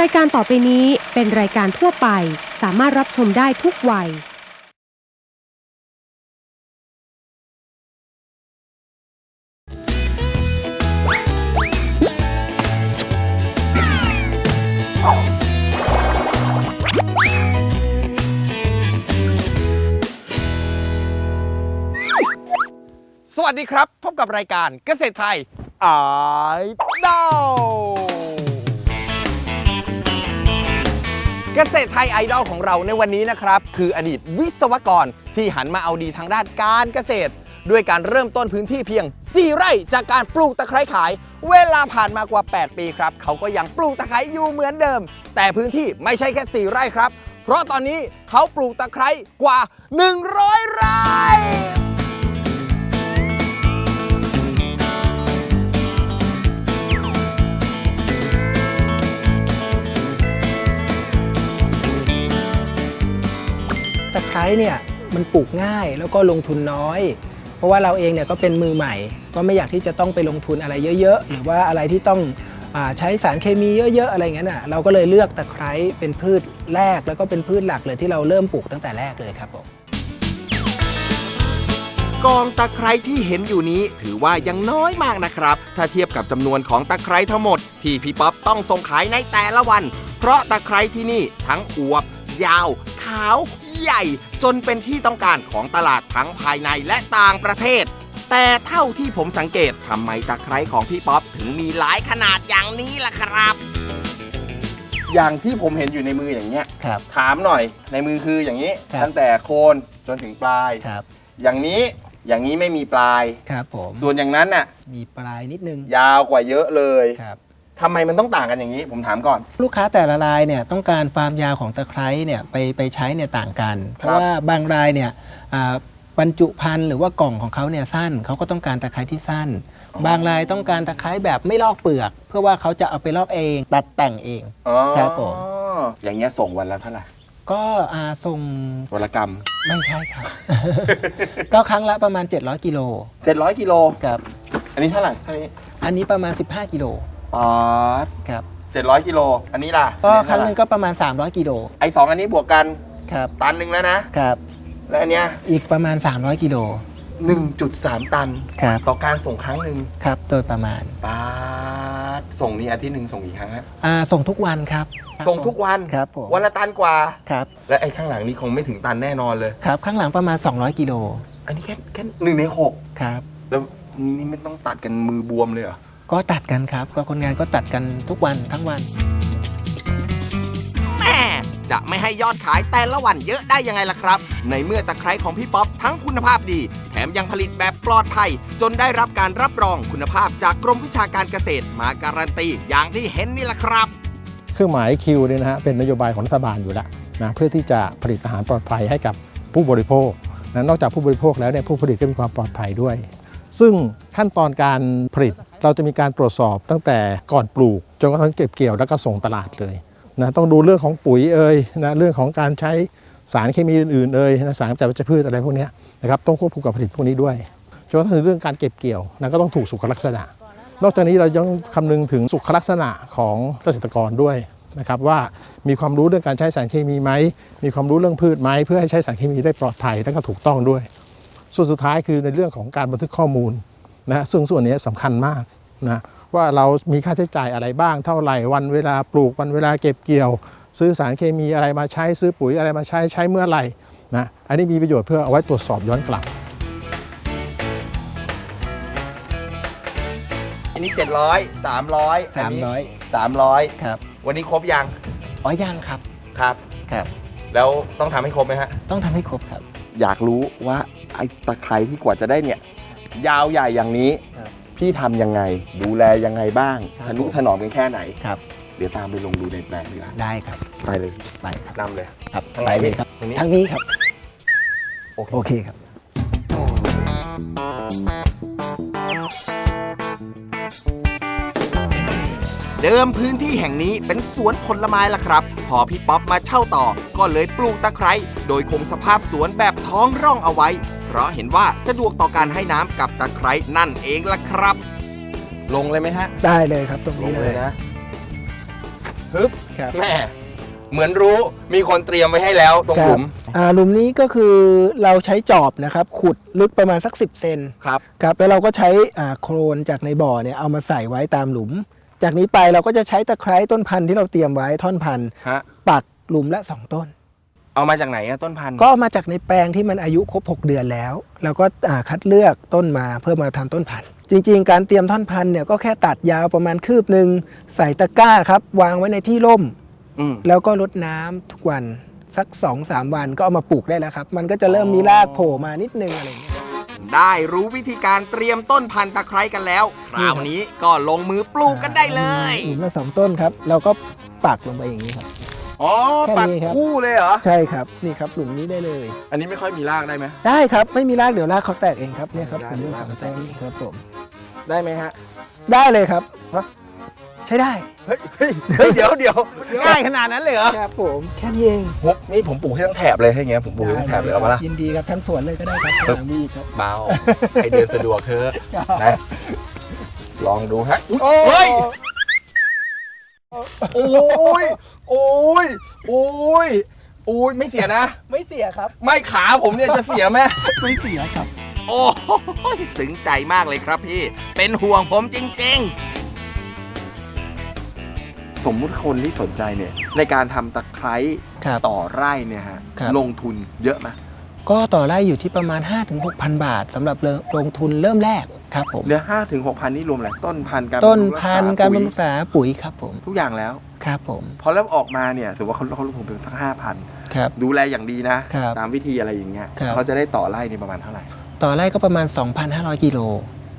รายการต่อไปนี้เป็นรายการทั่วไป สามารถรับชมได้ทุกวัย สวัสดีครับ พบกับรายการเกษตรไทยไอดอล เกษตรไทยไอดอลของเราในวันนี้นะครับ คืออดีตวิศวกรที่หันมาเอาดีทางด้านการเกษตร ด้วยการเริ่มต้นพื้นที่เพียง 4 ไร่จากการปลูกตะไคร้ขาย เวลาผ่านมากว่า 8 ปีครับ เขาก็ยังปลูกตะไคร้อยู่เหมือนเดิม แต่พื้นที่ไม่ใช่แค่ 4 ไร่ครับ เพราะตอนนี้เขาปลูกตะไคร้กว่า 100 ไร่ ตะไคร้เนี่ยมันปลูกง่ายแล้วก็ลงทุนน้อย เพราะว่าเราเองเนี่ยก็เป็นมือใหม่ ก็ไม่อยากที่จะต้องไปลงทุนอะไรเยอะ ๆ หรือว่าอะไรที่ต้องอใช้สารเคมีเยอะ ๆ อะไรอย่างนั้นอะเราก็เลยเลือกตะไคร้เป็นพืชแรกแล้วก็เป็นพืชหลักเลยที่เราเริ่มปลูกตั้งแต่แรกเลยครับผมกองตะไคร้ที่เห็นอยู่นี้ถือว่ายังน้อยมากนะครับ ถ้าเทียบกับจำนวนของตะไคร้ทั้งหมด ที่พี่ป๊อปต้องส่งขายในแต่ละวัน เพราะตะไคร้ที่นี่ทั้งอวบ ยาว ขาว ใหญ่ จนเป็นที่ต้องการของตลาดทั้งภายในและต่างประเทศ แต่เท่าที่ผมสังเกตทำไมตะไคร้ของพี่ป๊อปถึงมีหลายขนาดอย่างนี้ล่ะครับ อย่างที่ผมเห็นอยู่ในมืออย่างเงี้ย ครับ ถามหน่อยในมือคืออย่างนี้ ครับ ตั้งแต่โคนจนถึงปลาย ครับอย่างนี้อย่างนี้ไม่มีปลาย ครับผมส่วนอย่างนั้นน่ะมีปลายนิดนึงยาวกว่าเยอะเลย ครับ ทำไมมันต้องต่างกันอย่างนี้ ผมถามก่อน ลูกค้าแต่ละรายเนี่ยต้องการความยาวของตะไคร้เนี่ยไปไปใช้เนี่ยต่างกัน เพราะว่าบางรายเนี่ยอ่าบรรจุภัณฑ์หรือว่ากล่องของเขาเนี่ยสั้นเขาก็ต้องการตะไคร้ที่สั้น บางรายต้องการตะไคร้แบบไม่ลอกเปลือก เพื่อว่าเขาจะเอาไปลอกเองตัดแต่งเอง อ๋อครับผม อย่างเงี้ยส่งวันละเท่าไหร่ก็อ่าส่งวันละกรัมไม่ใช่ครับ ก็ครั้งละประมาณ 700กิโล700กิโล ครับ อันนี้เท่าไหร่เท่านี้อันนี้ประมาณ 15กิโล ป๊อดครับ700กิโล อันนี้ล่ะก็อัครั้งหนึ่งก็ประมาณ 300กิโลไอ้สองอันนี้บวกกันครับตันหนึ่งแล้วนะ ครับ และอันเนี้ยอีกประมาณ 300กิโล1.3 ตัน ครับต่อการส่งครั้งหนึ่งครับ โดยประมาณป๊าดส่งนี่อาทิตย์หนึ่งส่งกี่ครั้งฮะอ่าส่งทุกวันครับส่งทุกวันครับผมวันละตันกว่า ครับ และไอ้ข้างหลังนี้คงไม่ถึงตันแน่นอนเลย ครับ ข้างหลังประมาณ 200กิโลอันนี้แค่แค่หนึ่งในหกครับ แล้วนี่ไม่ต้องตัดกันมือบวมเลยเหรอ ก็ตัดกันครับ ก็คนงานก็ตัดกันทุกวันทั้งวัน แม่จะไม่ให้ยอดขายแต่ละวันเยอะได้ยังไงล่ะครับ ในเมื่อตะไคร้ของพี่ป๊อปทั้งคุณภาพดี แถมยังผลิตแบบปลอดภัย จนได้รับการรับรองคุณภาพจากกรมวิชาการเกษตรมาการันตีอย่างที่เห็นนี่แหละครับเครื่องหมายคิวเนี่ยนะฮะเป็นนโยบายของรัฐบาลอยู่แล้วนะเพื่อที่จะผลิตอาหารปลอดภัยให้กับผู้บริโภคนะนอกจากผู้บริโภคแล้วเนี่ยผู้ผลิตก็มีความปลอดภัยด้วย ซึ่งขั้นตอนการผลิต เราจะมีการตรวจสอบตั้งแต่ก่อนปลูกจนกระทั่งเก็บเกี่ยวแล้วก็ส่งตลาดเลยนะต้องดูเรื่องของปุ๋ยเอ่ยนะเรื่องของการใช้สารเคมีอื่นๆเอ่ยนะสารกำจัดวัชพืชอะไรพวกนี้นะครับต้องควบคู่กับผลิตพวกนี้ด้วยจนกระทั่งถึงเรื่องการเก็บเกี่ยวนะก็ต้องถูกสุขลักษณะ นอกจากนี้เรายังคำนึงถึงสุขลักษณะของเกษตรกรด้วยนะครับว่ามีความรู้เรื่องการใช้สารเคมีไหมมีความรู้เรื่องพืชไหมเพื่อให้ใช้สารเคมีได้ปลอดภัยและก็ถูกต้องด้วย ส่วนสุดท้ายคือในเรื่องของการบันทึกข้อมูล นะซึ่งส่วนนี้สำคัญมากนะว่าเรามีค่าใช้จ่ายอะไรบ้างเท่าไหร่วันเวลาปลูกวันเวลาเก็บเกี่ยว ซื้อสารเคมีอะไรมาใช้ซื้อปุ๋ยอะไรมาใช้ใช้เมื่อไหร่นะอันนี้มีประโยชน์เพื่อเอาไว้ตรวจสอบย้อนกลับ อันนี้ 700 300อันนี้300 300 ครับ วันนี้ครบยังอ๋อยังครับครับครับ แล้วต้องทำให้ครบไหมฮะ ต้องทำให้ครบครับ อยากรู้ว่าไอ้ตะไคร้ที่กว่าจะได้เนี่ย ยาวใหญ่อย่างนี้ ครับพี่ทำยังไง ดูแลยังไงบ้างครับทนุถนอมกันแค่ไหน ครับ เดี๋ยวตามไปลงดูในแปลงดีกว่าได้ครับ ไปเลยไปครับ นำเลย ครับทางไหนไปเลยครับทางนี้ ทางนี้ครับโอเคโอเคครับ เดิมพื้นที่แห่งนี้เป็นสวนผลไม้ล่ะครับ พอพี่ป๊อปมาเช่าต่อ ก็เลยปลูกตะไคร้โดยคงสภาพสวนแบบท้องร่องเอาไว้ เพราะเห็นว่าสะดวกต่อการให้น้ำกับตะไคร้นั่นเองล่ะครับ ลงเลยไหมฮะ ได้เลยครับตรงลนี้งเลเลยยนะฮึบครับแม่เหมือนรู้มีคนเตรียมไว้ให้แล้วตรงหลุมอ่าหลุมนี้ก็คือเราใช้จอบนะครับ ขุดลึกประมาณสัก 10 เซนครับ ครับแล้วเราก็ใช้อ่าโครนจากในบ่อเนี่ยเอามาใส่ไว้ตามหลุม จากนี้ไปเราก็จะใช้ตะไคร้ต้นพันธุ์ที่เราเตรียมไว้ท่อนพันธุ์ฮะ ปักหลุมละ 2 ต้น เอามาจากไหนอะต้นพันธุ์ก็เอามาจากในแปลงที่มันอายุครบ 6 เดือนแล้ว แล้วก็อ่าคัดเลือกต้นมาเพื่อมาทำต้นพันธุ์ จริงๆ การเตรียมท่อนพันธุ์เนี่ยก็แค่ตัดยาวประมาณคืบหนึ่งใส่ตะกร้าครับ วางไว้ในที่ร่ม อืม แล้วก็รดน้ำทุกวันสัก2-3วันก็เอามาปลูกได้แล้วครับ มันก็จะเริ่มมีรากโผล่มานิดนึงอะไรอย่างเงี้ย ได้รู้วิธีการเตรียมต้นพันธุ์ตะไคร้กันแล้ว คราวนี้ก็ลงมือปลูกกันได้เลย หลุมละสองต้นครับ เราก็ปักลงไปอย่างนี้ครับ อ๋อแค่ปักนี้ครับ คู่เลยเหรอ ใช่ครับนี่ครับหลุมนี้ได้เลย อันนี้ไม่ค่อยมีรากได้ไหม ได้ครับไม่มีรากเดี๋ยวรากเขาแตกเองครับเนี่ยครับได้ผมเลือกรากสองเขาแตต้กนเองครับผมได้ไหมฮะ ได้เลยครับฮะ ใช้ได้เฮ้ยเฮ้ยเฮ้ยเดี๋ยวเดี๋ยวง่ายขนาดนั้นเลยเหรอครับผมแค่นี้เองผมนี่ผมปลูกให้ทั้งแถบเลยให้เงี้ยผมปลูกให้ทั้งแถบเลยเอามาละ ยินดีครับทั้งสวนเลยก็ได้ครับข้างหลังมีอีกครับ เบาให้เดินสะดวกเธอะนะ ลองดูฮะโอ้เฮ้ย โอ้ย โอ้ย โอ้ย โอ้ย ไม่เสียนะ ไม่เสียครับ ไม่ขาผมเนี่ยจะเสียไหม ไม่เสียครับ โอ้ยซึ้งใจมากเลยครับพี่ เป็นห่วงผมจริงสมมุติคนที่สนใจเนี่ย ในการทำตะไคร้ครับ ต่อไร่เนี่ยฮะ ครับ ลงทุนเยอะไหมก็ต่อไร่อยู่ที่ประมาณ 5-6,000 บาทสำหรับเริ่มลงทุนเริ่มแรก ครับผมเดือนห้าถึงหกพันนี่รวมอะไรต้นพันธุ์การต้นบำรุงพันธุ์ษการปุ๋บำยรุงษาปุ๋ยครับผม ทุกอย่างแล้ว ครับผมพอเริ่มออกมาเนี่ยสมมติว่าเขาเขาลงทุนเป็นสักห้าพันครับ ดูแลอย่างดีนะ ครับตามวิธีอะไรอย่างเงี้ยครับ เขาจะได้ต่อไร่นี่ประมาณเท่าไหร่ ต่อไร่ก็ประมาณ 2,500 กิโล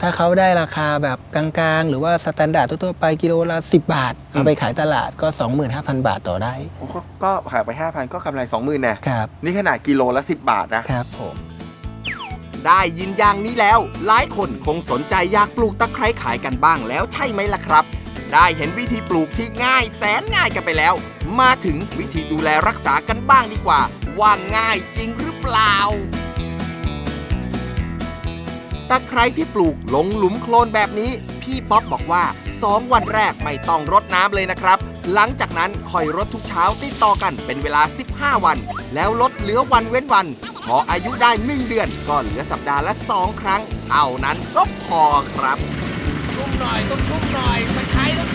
ถ้าเขาได้ราคาแบบกลางๆ หรือว่าสแตนดาร์ดทั่วๆไปกิโลละ 10 บาท เอาไปขายตลาดก็ 25,000 บาทต่อไร่โอ้ก็ก็ขายไปห้าพันก็กำไรสองหมื่นแน่ครับ นี่ขนาดกิโลละสิบบาทนะ ครับผมๆ ได้ยินอย่างนี้แล้ว หลายคนคงสนใจอยากปลูกตะไคร้ขายกันบ้างแล้วใช่ไหมล่ะครับ ได้เห็นวิธีปลูกที่ง่ายแสนง่ายกันไปแล้ว มาถึงวิธีดูแลรักษากันบ้างดีกว่า ว่าง่ายจริงหรือเปล่าตะไคร้ที่ปลูกลงหลุมโคลนแบบนี้ พี่ป๊อปบอกว่า 2 วันแรกไม่ต้องรดน้ำเลยนะครับ หลังจากนั้นคอยรถทุกเช้าติดต่อกันเป็นเวลา 15 วัน แล้วลดเหลือวันเว้นวัน พออายุได้ 1 เดือน ก็เหลือสัปดาห์ละ 2 ครั้ง เท่านั้นก็พอครับ ชุ่มหน่อยต้องชุ่มหน่อยมันใช้ต้อง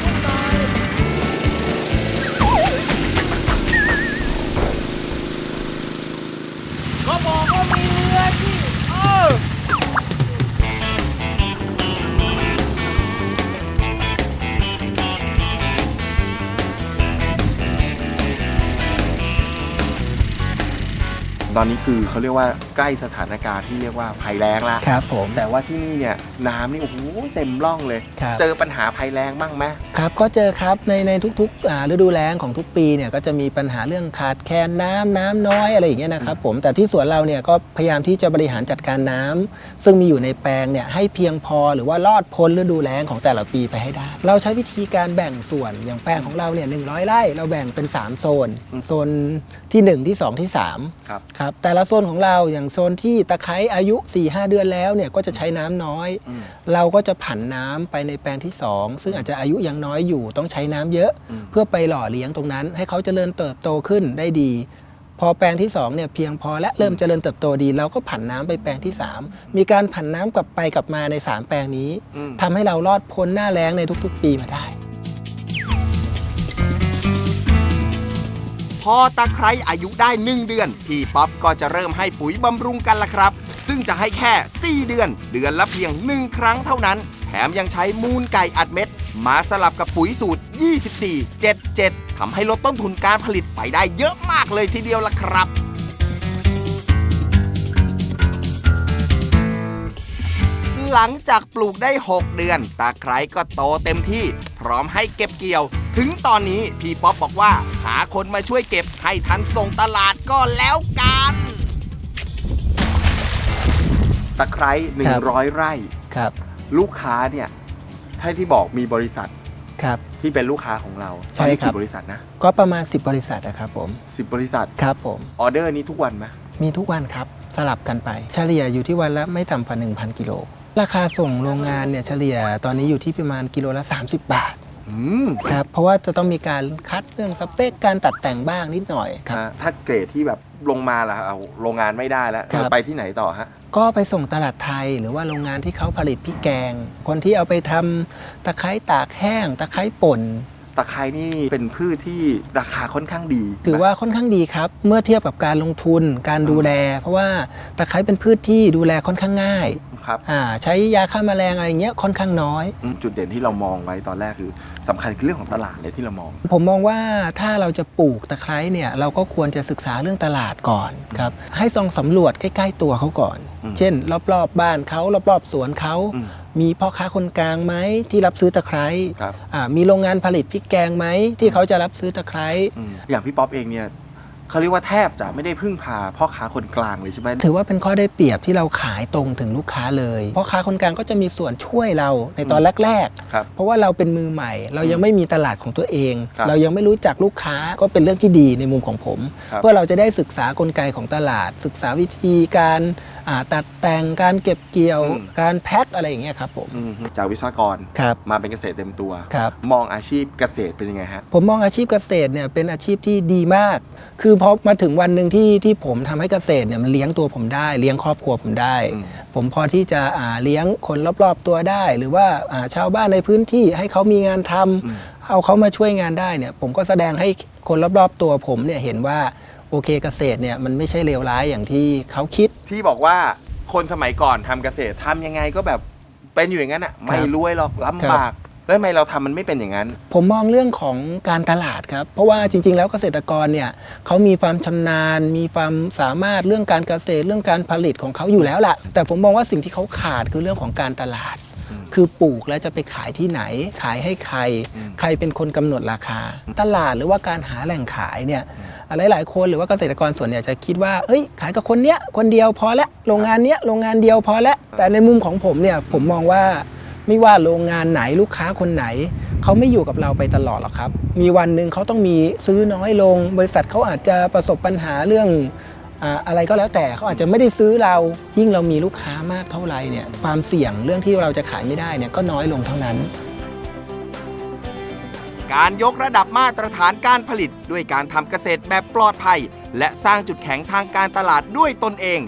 ตอนนี้คือเขาเรียกว่าใกล้สถานการณ์ที่เรียกว่าภัยแล้งละครับผมแต่ว่าที่นี่เนี่ยน้ำนี่โอ้โหเต็มร่องเลย ครับ เจอปัญหาภัยแล้งบ้างไหมครับก็เจอครับในในทุกๆอ่าฤดูแล้งของทุกปีเนี่ยก็จะมีปัญหาเรื่องขาดแคลนน้ำน้ำน้อยอะไรอย่างเงี้ยนะครับผมแต่ที่สวนเราเนี่ยก็พยายามที่จะบริหารจัดการน้ำซึ่งมีอยู่ในแปลงเนี่ยให้เพียงพอหรือว่ารอดพ้นฤดูแล้งของแต่ละปีไปให้ได้ เราใช้วิธีการแบ่งส่วนอย่างแปลงของเราเนี่ยหนึ่งไร่เราแบ่งเป็น 3 โซน โซนที่ 1 ที่ 2 ที่3 ครับ ครับแต่ละโซนของเราอย่างโซนที่ตะไคร้อายุ 4-5 เดือนแล้วเนี่ยก็จะใช้น้ำน้อยอืมเราก็จะผันน้ำไปในแปลงที่ 2 ซึ่งอาจจะอายุยังน้อยอยู่ต้องใช้น้ำเยอะอืมเพื่อไปหล่อเลี้ยงตรงนั้น ให้เขาเจริญเติบโตขึ้นได้ดี พอแปลงที่2เนี่ยเพียงพอและเริ่มเจริญเติบโตดีเราก็ผันน้ำไปแปลงที่ 3 มีการผันน้ำกลับไปกลับมาใน 3 แปลงนี้อืมทำให้เรารอดพ้นหน้าแล้งในทุก ๆ ปีมาได้ อตะไคร้อายุได้ 1 เดือน พี่ป๊อปก็จะเริ่มให้ปุ๋ยบำรุงกันละครับ ซึ่งจะให้แค่ 4 เดือน เดือนละเพียง 1 ครั้งเท่านั้น แถมยังใช้มูลไก่อัดเม็ด มาสลับกับปุ๋ยสูตร 24 77ทำให้ลดต้นทุนการผลิตไปได้เยอะมากเลยทีเดียวละครับหลังจากปลูกได้ 6 เดือนตะไคร้ก็โตเต็มที่ พร้อมให้เก็บเกี่ยว ถึงตอนนี้พี่ป๊อปบอกว่า หาคนมาช่วยเก็บให้ทันส่งตลาดก็แล้วกัน ตะไคร้หนึ่คงรับร้อยไร่ ครับ ลูกค้าเนี่ยถ้าที่บอกมีบริษัทครับ ที่เป็นลูกค้าของเราใช่ตอนนี้ครับกี่บริษัทนะก็ประมาณ 10 บริษัทนะครับผม สิบบริษัทครับผม ออเดอร์นี้ทุกวันไหมมีทุกวันครับ สลับกันไป เฉลี่ยอยู่ที่วันละไม่ต่ำกว่า1,000 กิโล ราคาส่งโรงงานเนี่ยเฉลี่ยตอนนี้อยู่ที่ประมาณกิโลละ 30 บาท อืมครับเพราะว่าจะต้องมีการคัดเรื่องสเปคการตัดแต่งบ้างนิดหน่อยครับฮะถ้าเกรดที่แบบลงมาละเอาโรงงานไม่ได้แล้วครับไปที่ไหนต่อฮะ ก็ไปส่งตลาดไทยหรือว่าโรงงานที่เขาผลิตพริกแกง คนที่เอาไปทำตะไคร้ตากแห้ง ตะไคร้ป่น ตะไคร้นี่เป็นพืชที่ราคาค่อนข้างดีถือว่าค่อนข้างดีครับ เมื่อเทียบกับการลงทุนการดูแล เพราะว่าตะไคร้เป็นพืชที่ดูแลค่อนข้างง่าย ครับอ่าใช้ยาฆ่าแมลงอะไรเงี้ยค่อนข้างน้อยอืมจุดเด่นที่เรามองไว้ตอนแรกคือสำคัญคือเรื่องของตลาดเลยที่เรามอง ผมมองว่าถ้าเราจะปลูกตะไคร้เนี่ยเราก็ควรจะศึกษาเรื่องตลาดก่อนครับให้ซองสำรวจใกล้ๆตัวเขาก่อนอืมเช่น รอบๆบ้านเขารอบๆสวนเขาอืมมีพ่อค้าคนกลางไหมที่รับซื้อตะไคร้ครับอ่ามีโรงงานผลิตพริกแกงไหมที่เขาจะรับซื้อตะไคร้อืมอย่างพี่ป๊อปเองเนี่ย เขาเรียกว่าแทบจะไม่ได้พึ่งพาพ่อค้าคนกลางเลยใช่ไหมถือว่าเป็นข้อได้เปรียบที่เราขายตรงถึงลูกค้าเลยพ่อค้าคนกลางก็จะมีส่วนช่วยเราในตอนแรกๆครับเพราะว่าเราเป็นมือใหม่ เรายังไม่มีตลาดของตัวเอง ครับเรายังไม่รู้จักลูกค้าก็เป็นเรื่องที่ดีในมุมของผม ครับเพื่อเราจะได้ศึกษากลไกของตลาด ศึกษาวิธีการอ่าตัดแต่งการเก็บเกี่ยวการแพ็คอะไรอย่างเงี้ยครับผมอืมจากวิศวกรครับมาเป็นเกษตรเต็มตัว ครับ มองอาชีพเกษตรเป็นยังไงฮะ ผมมองอาชีพเกษตรเนี่ยเป็นอาชีพที่ดีมาก คือพอมาถึงวันหนึ่งที่ที่ผมทำให้เกษตรเนี่ยมันเลี้ยงตัวผมได้เลี้ยงครอบครัวผมได้อืมผมพอที่จะอ่าเลี้ยงคนรอบๆตัวได้ หรือว่าอ่าชาวบ้านในพื้นที่ให้เขามีงานทำอืมเอาเขามาช่วยงานได้เนี่ย ผมก็แสดงให้คนรอบๆตัวผมเนี่ยเห็นว่าโอเคเกษตรเนี่ยมันไม่ใช่เลวร้ายอย่างที่เขาคิด ที่บอกว่าคนสมัยก่อนทำเกษตรทำยังไงก็แบบเป็นอยู่อย่างนั้นอะไม่รวยหรอกลำบาก แล้วทำไมเราทำมันไม่เป็นอย่างนั้น ผมมองเรื่องของการตลาดครับ เพราะว่าจริง ๆ แล้วเกษตรกรเนี่ยเขามีความชำนาญ มีความสามารถเรื่องการเกษตรเรื่องการผลิตของเขาอยู่แล้วล่ะ แต่ผมมองว่าสิ่งที่เขาขาดคือเรื่องของการตลาด อืมคือปลูกแล้วจะไปขายที่ไหน ขายให้ใคร อืม ใครเป็นคนกำหนดราคา ตลาดหรือว่าการหาแหล่งขายเนี่ยหลายหลายๆคนหรือว่าเกษตรกรส่วนใหญ่จะคิดว่าเอ้ยขายกับคนเนี้ยคนเดียวพอละโรงงานเนี้ยโรงงานเดียวพอละแต่ในมุมของผมเนี่ยผมมองว่า ไม่ว่าโรงงานไหนลูกค้าคนไหน เขาไม่อยู่กับเราไปตลอดหรอกครับ มีวันหนึ่งเขาต้องมีซื้อน้อยลง บริษัทเขาอาจจะประสบปัญหาเรื่องอะไรก็แล้วแต่เขาอาจจะไม่ได้ซื้อเรายิ่งเรามีลูกค้ามากเท่าไหร่เนี่ยความเสี่ยงเรื่องที่เราจะขายไม่ได้เนี่ยก็น้อยลงเท่านั้น การยกระดับมาตรฐานการผลิต ด้วยการทำเกษตรแบบปลอดภัย และสร้างจุดแข็งทางการตลาดด้วยตนเอง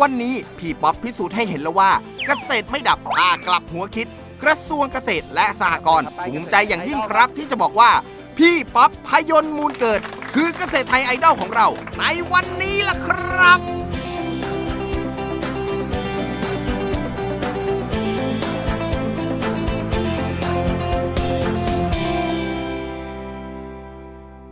วันนี้พี่ป๊อปพิสูจน์ให้เห็นแล้วว่า เกษตรไม่ดับถ้ากลับหัวคิด กระทรวงเกษตรและสหกรณ์ภูมิใจอย่างยิ่งครับที่จะบอกว่า พี่ป๊อปพยนต์มูลเกิด คือเกษตรไทยไอดอลของเราในวันนี้ล่ะครับ